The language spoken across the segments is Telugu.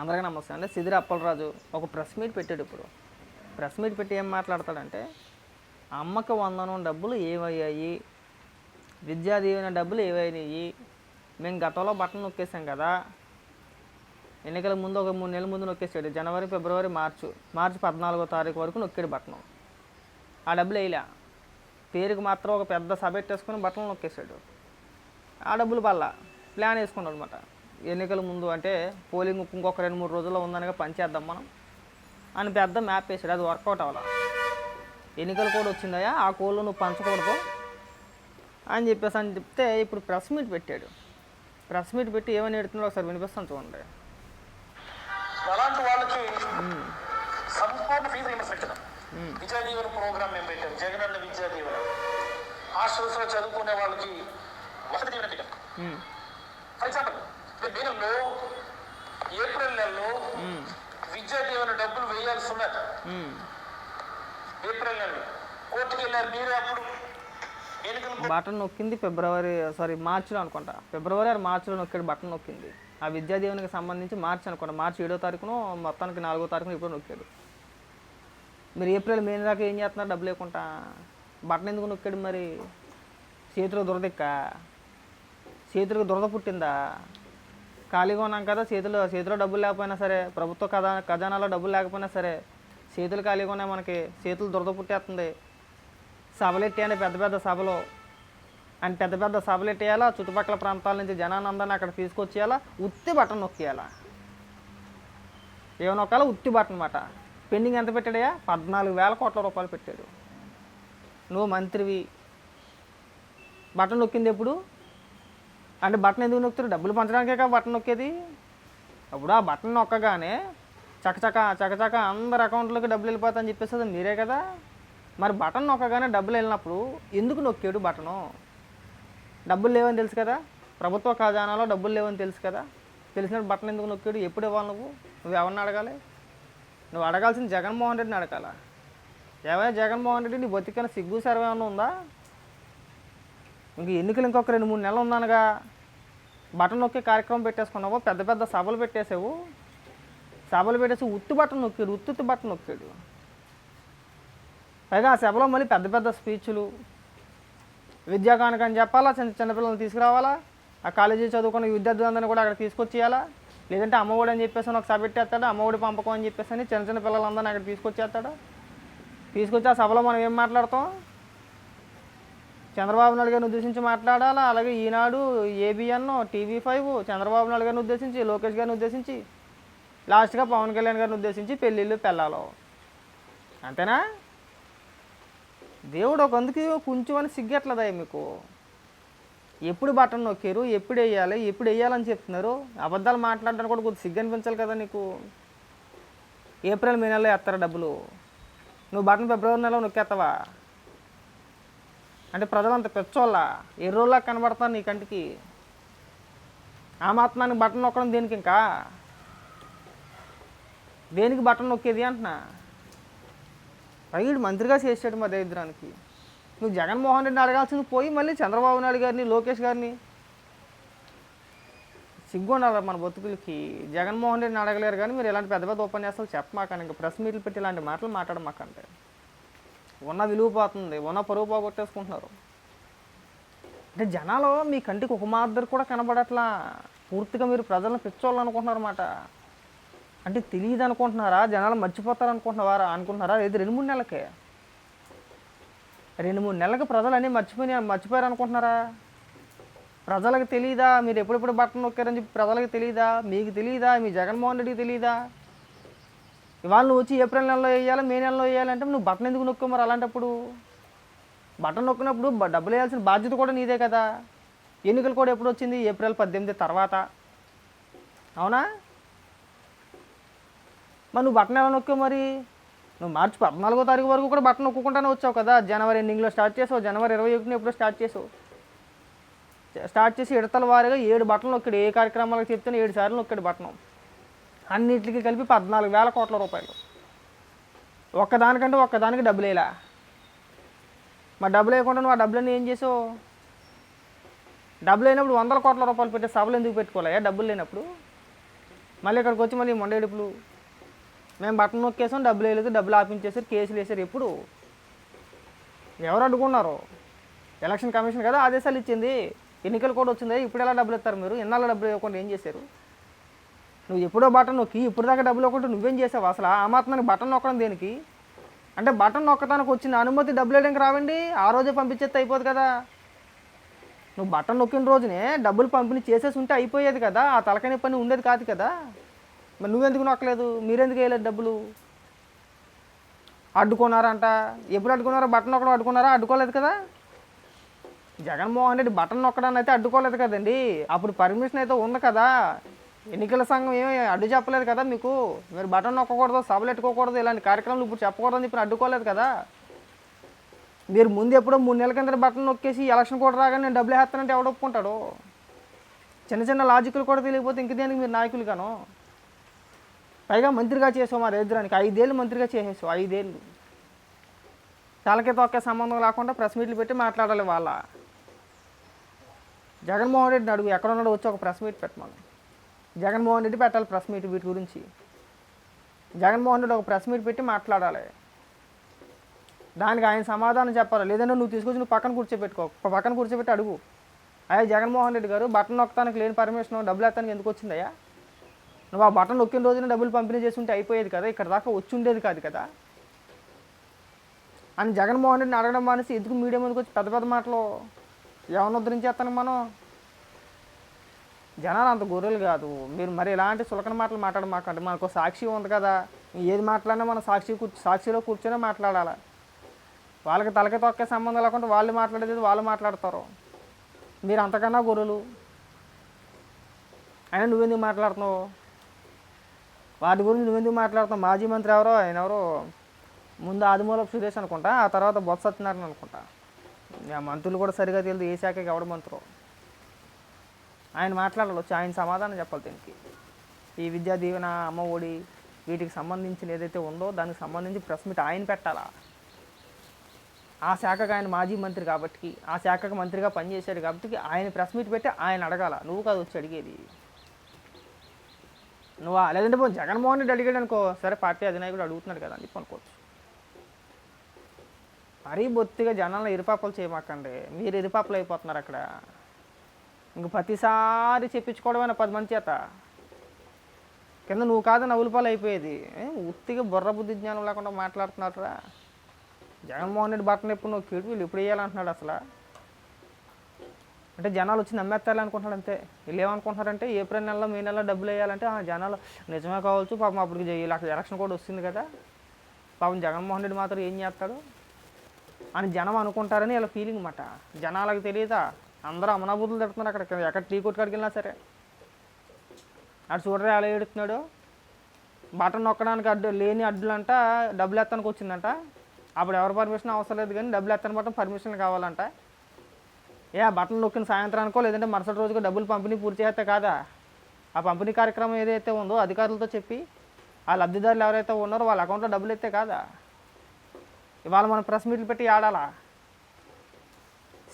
అందరికీ నమస్కారం అంటే సిదిరి అప్పలరాజు ఒక ప్రెస్ మీట్ పెట్టాడు ఇప్పుడు. ప్రెస్ మీట్ పెట్టి ఏం మాట్లాడతాడంటే అమ్మకి వందనం డబ్బులు ఏమయ్యాయి విద్యా దీవెన డబ్బులు ఏవైనాయి? మేము గతంలో బట్టలు నొక్కేసాం కదా. ఎన్నికల ముందు ఒక మూడు నెలల ముందు నొక్కేసాడు జనవరి ఫిబ్రవరి మార్చు మార్చి పద్నాలుగో తారీఖు వరకు నొక్కాడు బట్టను. ఆ డబ్బులు వేయలే. పేరుకి మాత్రం ఒక పెద్ద సభ పెట్టేసుకుని బట్టలు నొక్కేసాడు ఆ డబ్బులు బల్ల ప్లాన్ వేసుకున్నాడు అనమాట ఎన్నికల ముందు అంటే పోలింగ్ ఇంకొక రెండు మూడు రోజుల్లో ఉందనగా పనిచేద్దాం మనం అని పెద్ద మ్యాప్ వేసాడు అది వర్కౌట్ అవ్వాల. ఎన్నికల కోడ్ వచ్చిందయా ఆ కోడ్లో నువ్వు పంచకూడదు అని చెప్పేసి అని చెప్తే ఇప్పుడు ప్రెస్ మీట్ పెట్టాడు. ప్రెస్ మీట్ పెట్టి ఏమని ఎడుతున్నాడో ఒకసారి వినిపిస్తాను చూడండి. అలాంటి వాళ్ళకి సంపూర్ణ fee reimbursement Vidya Deevena programme మేము పెట్టాం. జగనన్న విద్యా దీవెన హాస్టల్స్లో చదువుకునే వాళ్ళకి వసతి దీవెన పెట్టాం ఉమ్, ఫర్ ఎగ్జాంపుల్ మే నెలలో ఏప్రిల్ నెలలో విద్యా దీవెన డబ్బులు వేయాల్సి ఉన్నది ఉమ్. ఏప్రిల్ నెలలో కోర్టుకి వెళ్ళారు మీరు అప్పుడు? బటన్ నొక్కింది ఫిబ్రవరి సారీ మార్చిలో అనుకుంటా. ఫిబ్రవరి ఆరు మార్చిలో నొక్కాడు బటన్ నొక్కింది. ఆ విద్యాదీవనికి సంబంధించి మార్చి అనుకుంటా. మార్చి ఏడో తారీఖును మొత్తానికి నాలుగో తారీఖున ఇప్పుడు నొక్కాడు. మీరు ఏప్రిల్ మే దాకా ఏం చేస్తున్నారు డబ్బు లేకుండా? బటన్ ఎందుకు నొక్కాడు మరి? చేతిలో దురదెక్క చేతులకు దురద పుట్టిందా? ఖాళీగా ఉన్నాం కదా చేతిలో చేతిలో డబ్బులు లేకపోయినా సరే ప్రభుత్వ కథా ఖజానాలో డబ్బులు లేకపోయినా సరే చేతులు ఖాళీగా ఉన్నాయి మనకి. చేతులు దురద పుట్టేస్తుంది. సభలు ఎట్టేయాలి పెద్ద పెద్ద సభలు. అండ్ పెద్ద పెద్ద సభలు ఎట్టేయాలా? చుట్టుపక్కల ప్రాంతాల నుంచి జనానందాన్ని అక్కడ తీసుకొచ్చేయాలా? ఉత్తి బటన్ నొక్కేయాలా? ఏమైనా నొక్కాలా? ఉత్తి బటన్ అనమాట పెండింగ్ ఎంత పెట్టాడయా పద్నాలుగు వేల కోట్ల రూపాయలు పెట్టాడు. నువ్వు మంత్రివి. బటన్ నొక్కింది ఎప్పుడు? అంటే బటన్ ఎందుకు నొక్కుతారు డబ్బులు పంచడానికే కదా బటన్ నొక్కేది? అప్పుడు ఆ బటన్ నొక్కగానే చకచక చకచక అందరి అకౌంట్లోకి డబ్బులు వెళ్ళిపోతాయని చెప్పేసి అది మీరే కదా. మరి బటన్ నొక్కగానే డబ్బులు వెళ్ళినప్పుడు ఎందుకు నొక్కాడు బటను? డబ్బులు లేవని తెలుసు కదా. ప్రభుత్వ ఖజానాలో డబ్బులు లేవని తెలుసు కదా. తెలిసినట్టు బటన్ ఎందుకు నొక్కాడు? ఎప్పుడు ఇవ్వాలి నువ్వు? నువ్వు ఎవరిని అడగాలి? నువ్వు అడగాల్సిన జగన్మోహన్ రెడ్డిని అడగాల. ఏమైనా జగన్మోహన్ రెడ్డి నీ బతికైనా సిగ్గు సర్వే ఏమైనా ఉందా? ఇంక ఎన్నికలు ఇంకొక రెండు మూడు నెలలు ఉన్నానుగా. బటన్ నొక్కే కార్యక్రమం పెట్టేసుకున్నావు పెద్ద పెద్ద సభలు పెట్టేసావు. సభలు పెట్టేసి ఉత్తి బట్టలు నొక్కాడు ఉత్తు బట్టలు నొక్కాడు. పైగా ఆ సభలో మళ్ళీ పెద్ద పెద్ద స్పీచ్లు. విద్యాకానికి అని చెప్పాలా? చిన్న చిన్నపిల్లల్ని తీసుకురావాలా? ఆ కాలేజీ చదువుకున్న విద్యార్థులందరినీ కూడా అక్కడ తీసుకొచ్చేయాలా? లేదంటే అమ్మఒడి అని చెప్పేసి అని ఒక సభ పెట్టేస్తాడు? అమ్మఒడి పంపకం అని చెప్పేసి అని చిన్న చిన్న పిల్లలందరినీ అక్కడ తీసుకొచ్చేస్తాడు? తీసుకొచ్చి ఆ సభలో మనం ఏం మాట్లాడతాం? చంద్రబాబు నాయుడు గారిని ఉద్దేశించి మాట్లాడాలా? అలాగే Eenadu ABN TV five Chandrababu Naidu గారిని ఉద్దేశించి లోకేష్ గారిని ఉద్దేశించి లాస్ట్గా పవన్ కళ్యాణ్ గారిని ఉద్దేశించి పెళ్ళిళ్ళు పెళ్ళాలో. అంతేనా? దేవుడు ఒక అందుకు కొంచెం అని సిగ్గట్లేదా మీకు? ఎప్పుడు బటన్ నొక్కారు ఎప్పుడు వేయాలి ఎప్పుడు వేయాలని చెప్తున్నారు? అబద్ధాలు మాట్లాడడానికి కూడా కొద్దిగా సిగ్గు అనిపించాలి కదా నీకు? ఏప్రిల్ మే నెలలో వేస్తారు డబ్బులు? నువ్వు బటన్ ఫిబ్రవరి నెలలో నొక్కేస్తావా? అంటే ప్రజలంత పెచ్చోళ్ళ ఎర్రోళ్ళ కనబడతాను నీ కంటికి. ఆ మాత్రానికి బటన్ నొక్కడం దేనికి ఇంకా దేనికి బటన్ నొక్కేది అంటున్నా? పైడు మంత్రిగా చేసాడు మా దరిద్రానికి. నువ్వు జగన్మోహన్ రెడ్డిని అడగాల్సింది పోయి మళ్ళీ చంద్రబాబు నాయుడు గారిని లోకేష్ గారిని. సిగ్గు ఉండాలి మన బతుకులకి. జగన్మోహన్ రెడ్డిని అడగలేరు కానీ మీరు ఇలాంటి పెద్ద పెద్ద ఉపన్యాసాలు చెప్పమాకండి ఇంకా ప్రెస్ మీట్లు పెట్టి ఇలాంటి మాటలు మాట్లాడమాకంటే. ఉన్న విలువ పోతుంది ఉన్న పరువు పోగొట్టేసుకుంటున్నారు. అంటే జనాలు మీ కంటికి ఒక మాదిరి కూడా కనబడట్లా. పూర్తిగా మీరు ప్రజలను పిచ్చోళ్ళు అనుకుంటున్నారు అన్నమాట అంటే తెలియదు అనుకుంటున్నారా జనాలు మర్చిపోతారు అనుకుంటున్నారా? అనుకుంటున్నారా ఇది రెండు మూడు నెలలకే. రెండు మూడు నెలలకు ప్రజలు అన్నీ మర్చిపోయి మర్చిపోయారు అనుకుంటున్నారా ప్రజలకు తెలియదా మీరు ఎప్పుడెప్పుడు బట్టలు నొక్కారని చెప్పి ప్రజలకు తెలియదా మీకు తెలియదా మీ జగన్మోహన్ రెడ్డికి తెలియదా ఇవాళ నువ్వు వచ్చి ఏప్రిల్ నెలలో వేయాలి? మే నెలలో వేయాలంటే నువ్వు బట్టలు ఎందుకు నొక్కు మరి అలాంటప్పుడు? బట్టలు నొక్కినప్పుడు డబ్బులు వేయాల్సిన బాధ్యత కూడా నీదే కదా. ఎన్నికలు కూడా ఎప్పుడు వచ్చింది? ఏప్రిల్ పద్దెనిమిది తర్వాత. అవునా? మరి నువ్వు బట్టన్ ఎలా నొక్కావు మరి? నువ్వు మార్చి పద్నాలుగో తారీఖు వరకు కూడా బట్టన్ నొక్కుంటానే వచ్చావు కదా? జనవరి ఎండింగ్లో స్టార్ట్ చేసావు జనవరి ఇరవై ఒకటిని ఎప్పుడో స్టార్ట్ చేసావు. స్టార్ట్ చేసి ఇడతల వారిగా ఏడు బట్టలు నొక్కాడు ఏ కార్యక్రమాలకు చెప్తున్నా ఏడు సార్లు నొక్కాడు బట్టనం. అన్నిటికి కలిపి పద్నాలుగు వేల కోట్ల రూపాయలు. ఒక్కదానికంటే ఒక్కదానికి డబ్బులు వేయలా? మరి డబ్బులు వేయకుండా నువ్వు ఆ డబ్బులన్నీ ఏం చేసావు? డబ్బులు అయినప్పుడు వందల కోట్ల రూపాయలు పెట్టే సభలు ఎందుకు పెట్టుకోలే డబ్బులు లేనప్పుడు. మళ్ళీ ఇక్కడికి వచ్చి మళ్ళీ మొండేడుపులు. మేము బట్టన్ నొక్కేసాం డబ్బులు వేయలేదు డబ్బులు ఆపించేసారు కేసులు వేసారు ఎప్పుడు? ఎవరు అడ్డుకున్నారు? ఎలక్షన్ కమిషన్ కదా ఆదేశాలు ఇచ్చింది. ఎన్నికలు కూడా వచ్చింది ఇప్పుడు ఎలా డబ్బులు ఇస్తారు మీరు? ఎన్నాళ్ళ డబ్బులు ఇవ్వకుండా ఏం చేశారు? నువ్వు ఎప్పుడో బటన్ నొక్కి ఇప్పుడు దాకా డబ్బులు ఇవ్వకుండా నువ్వేం చేసావు? అసలు ఆ మాత్రానికి బటన్ నొక్కడం దేనికి? అంటే బటన్ నొక్కడానికి వచ్చిన అనుమతి డబ్బులు వేయడానికి రావండి. ఆ రోజే పంపించేస్తే అయిపోదు కదా. నువ్వు బటన్ నొక్కిన రోజునే డబ్బులు పంపిణీ చేసేసి ఉంటే అయిపోయేది కదా. ఆ తలకని పని ఉండేది కాదు కదా. మరి నువ్వెందుకు నొక్కలేదు? మీరెందుకు వేయలేదు డబ్బులు? అడ్డుకున్నారంట. ఎప్పుడు అడ్డుకున్నారో? బటన్ నొక్కడం అడ్డుకున్నారా? అడ్డుకోలేదు కదా? జగన్మోహన్ రెడ్డి బటన్ నొక్కడాన్ని అయితే అడ్డుకోలేదు కదండి. అప్పుడు పర్మిషన్ అయితే ఉంది కదా. ఎన్నికల సంఘం ఏమీ అడ్డు చెప్పలేదు కదా మీకు? మీరు బటన్ నొక్కకూడదు సభలు ఎట్టుకోకూడదు ఇలాంటి కార్యక్రమాలు ఇప్పుడు చెప్పకూడదని ఇప్పుడు అడ్డుకోలేదు కదా? మీరు ముందు ఎప్పుడో మూడు నెలల కింద బటన్ నొక్కేసి ఎలక్షన్ కూడా రాగానే నేను డబ్బులు వేస్తానంటే ఎవడు ఒప్పుకుంటాడు? చిన్న చిన్న లాజిక్లు కూడా తెలియకపోతే ఇంక దేనికి మీరు నాయకులు కాను పైగా మంత్రిగా చేసావు మా దరిద్రానికి. ఐదేళ్ళు మంత్రిగా చేసేసావు ఐదేళ్ళు. తలకి తొక్కే సంబంధం లేకుండా ప్రెస్ మీట్లు పెట్టి మాట్లాడాలి వాళ్ళ. జగన్మోహన్ రెడ్డిని అడుగు ఎక్కడ ఉన్నాడో వచ్చి ఒక ప్రెస్ మీట్ పెట్టమని. జగన్మోహన్ రెడ్డి పెట్టాలి ప్రెస్ మీట్ వీటి గురించి. జగన్మోహన్ రెడ్డి ఒక ప్రెస్ మీట్ పెట్టి మాట్లాడాలి. దానికి ఆయన సమాధానం చెప్పాలి. లేదంటే నువ్వు తీసుకొచ్చి నువ్వు పక్కన కూర్చోబెట్టుకో. పక్కన కూర్చోబెట్టి అడుగు. అయ్యా జగన్మోహన్ రెడ్డి గారు బటన్ నొక్కడానికి లేని పర్మిషన్ డబ్బులు ఎత్తానికి ఎందుకు వచ్చిందయ్యా? నువ్వు ఆ బటన్ నొక్కిన రోజున డబ్బులు పంపిణీ చేసి ఉంటే అయిపోయేది కదా ఇక్కడ దాకా వచ్చి ఉండేది కాదు కదా. అని జగన్మోహన్ రెడ్డిని అడగడం మానేసి ఎందుకు మీడియా ముందుకు వచ్చి పెద్ద పెద్ద మాటలు ఎవరిని ఉద్ధరించేస్తాను మనం? జనాలు అంత గొర్రెలు కాదు. మీరు మరి ఇలాంటి చులకన మాటలు మాట్లాడమాకండి మనకు సాక్షి ఉంది కదా ఏది మాట్లాడినా మనం సాక్షి కూర్చు సాక్షిలో కూర్చొని మాట్లాడాలి? వాళ్ళకి తలకి తొక్కే సంబంధం లేకుండా వాళ్ళు మాట్లాడేది వాళ్ళు మాట్లాడతారు. మీరు అంతకన్నా గొర్రెలు. అయినా నువ్వెందుకు మాట్లాడుతున్నావు? వాటి గురించి నువ్వెందుకు మాట్లాడుతావు మాజీ మంత్రి ఎవరో ఆయన ఎవరో ముందు ఆదిమూలపు సురేష్ అనుకుంటా ఆ తర్వాత బొత్స సత్యనారాయణ అనుకుంటా. ఆ మంత్రులు కూడా సరిగా తెలియదు ఏ శాఖకి ఎవడ మంత్రో. ఆయన మాట్లాడాలి వచ్చి ఆయన సమాధానం చెప్పాలి దీనికి. ఈ విద్యా దీవెన అమ్మ ఒడి వీటికి సంబంధించిన ఏదైతే ఉందో దానికి సంబంధించి ప్రెస్ మీట్ ఆయన పెట్టాలా? ఆ శాఖకు ఆయన మాజీ మంత్రి కాబట్టి ఆ శాఖకు మంత్రిగా పనిచేశాడు కాబట్టి ఆయన ప్రెస్ మీట్ పెట్టి ఆయన అడగాల. నువ్వు కాదు వచ్చి అడిగేది. నువ్వు లేదంటే పోనీ జగన్మోహన్ రెడ్డి అడిగాడు అనుకో సరే పార్టీ అధినాయకుడు అడుగుతున్నాడు కదా అని చెప్పి అనుకోవచ్చు. మరీ బొత్తిగా జనాలను ఇరుపాపలు చేయమాకండి. మీరు ఇరుపాపలు అయిపోతున్నారు అక్కడ. ఇంక ప్రతిసారి చెప్పించుకోవడమైనా పది మంది చేత? కింద నువ్వు కాదు నవ్వులపాలు అయిపోయేది. ఏ, ఉత్తిగా బుర్ర బుద్ధి జ్ఞానం లేకుండా మాట్లాడుతున్నారా జగన్మోహన్ రెడ్డి బట్టను ఎప్పుడు నువ్వు కీడు వీళ్ళు ఎప్పుడు వేయాలంటున్నాడు అసలు? అంటే జనాలు వచ్చి నమ్మేస్తారు అనుకుంటున్నాడు అంతే. వీళ్ళు ఏమనుకుంటున్నారంటే ఏప్రిల్ నెలలో మే నెలలో డబ్బులు వేయాలంటే ఆ జనాలు నిజమే కావచ్చు పాపం అప్పటికి ఇలా ఎలక్షన్ కూడా వస్తుంది కదా. పాపం జగన్మోహన్ రెడ్డి మాత్రం ఏం చేస్తాడు? అని జనం అనుకుంటారని ఇలా ఫీలింగ్ అన్నమాట జనాలకు తెలియదా? అందరూ అమనాబూతులు తిడుతున్నారు అక్కడ. ఎక్కడ టీ కొట్టు కడికి వెళ్ళినా సరే. అటు చూడరా ఎలా ఏడుతున్నాడు బటన్ నొక్కడానికి అడ్డు లేని అడ్డులంట డబ్బులు ఎత్తానికి వచ్చిందంట. అప్పుడు ఎవరు పర్మిషన్ అవసరం లేదు కానీ డబ్బులు ఎత్తని బట్టం పర్మిషన్ కావాలంట. ఏ ఆ బటన్ నొక్కిన సాయంత్రానికో లేదంటే మరుసటి రోజుకో డబ్బులు పంపిణీ పూర్తి చేస్తే కాదా? ఆ పంపిణీ కార్యక్రమం ఏదైతే ఉందో అధికారులతో చెప్పి ఆ లబ్ధిదారులు ఎవరైతే ఉన్నారో వాళ్ళ అకౌంట్లో డబ్బులు ఎత్తే కాదా? ఇవాళ మనం ప్రెస్ మీట్లు పెట్టి ఆడాలా?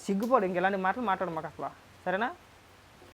సిగ్గుపడు ఇంక ఇలాంటి మాటలు మాట్లాడు మాకు అసలు. సరేనా?